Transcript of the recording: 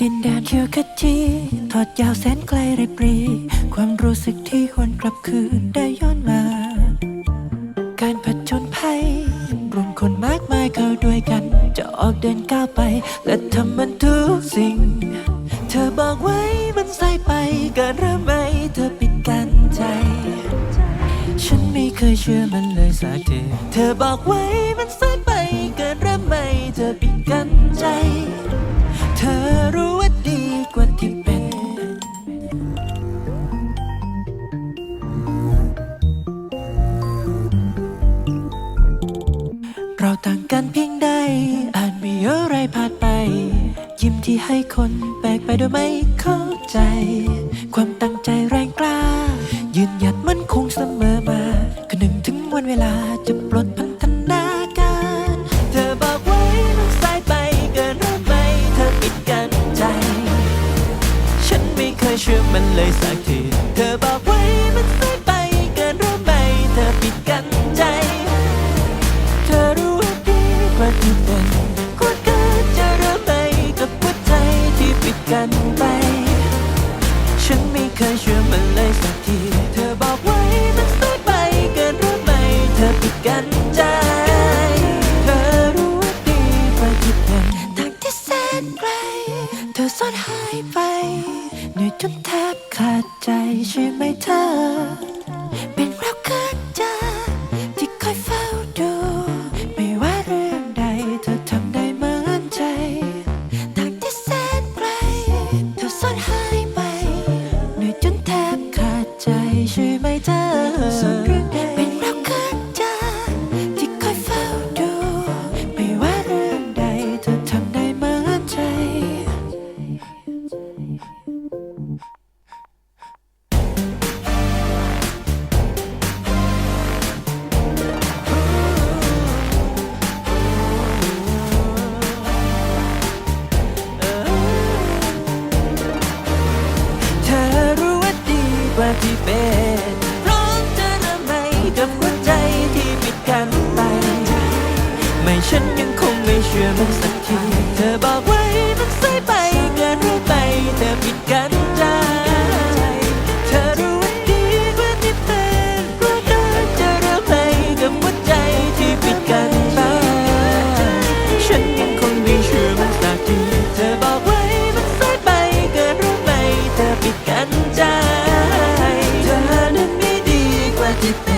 ดินแดนเขียวขจีทอดยาวแสนไกลไรปรี ความรู้สึกที่หวนกลับคืนได้ย้อนมา การผจญภัยรวมคนมากมายเข้าด้วยกัน จะออกเดินก้าวไป และทำมันทุกสิ่ง เธอบอกไว้มันสายไปกินหรือไม่เธอปิดกั้นใจ ฉันไม่เคยเชื่อมันเลยสักทีเธอบอกไว้มันสา เราต่างกันเพียงใด อาจมีอะไรผ่านไป ยิ้มที่ให้คนแปลกไปโดยไม่เข้าใจ ความตั้งใจแรงกล้า ยืนหยัดมันคงเสมอมาก็หนึ่งถึงวันเวลาจะปลดพันธนาการ เธอบอกไว้มันสายไปเกินหรือไม่เธอปิดกั้นใจ ฉันไม่เคยเชื่อมันเลยสักที เธอบอกว้มั กว่าที่เป็นกว่าเกินจะเริ่มไปกับหัวใจที่ปิดกันไป ฉันไม่เคยเชื่อมันเลยสักที เธอบอกไว้มันสายไปเกินหรือไม่เธอปิดกันใจ เธอรู้ว่าดีกว่าที่เป็นทางที่แสนไกล เธอซ่อนหายไปเหนื่อยจนแทบขาดใจใช่ไหมเธอ เป็น ใช่ไมเธอเป็นเราเกิดเจอที่คอยเฝ้าดู ไม่ว่าเรื่องใดเธอทำได้เหมือนใจ เธอรู้ว่าดีกว่าที่เป็น ไม่ฉันยังคงไม่เชื่อมันสักที เธอบอกไว้มันสายไปเกินรือไปเธอปิดกันใจ เธอรู้ว่าดีกว่าที่เป็นกว่าเธอจะเริ่มใหม่กับหัวใจที่ปิดกันไป ฉันยังคงไม่เชื่อมันสักที เธอบอกไว้มันสายไปเกินรือไม่เธอปิดกันใจ เธอนั้นไม่ดีกว่าที่เป็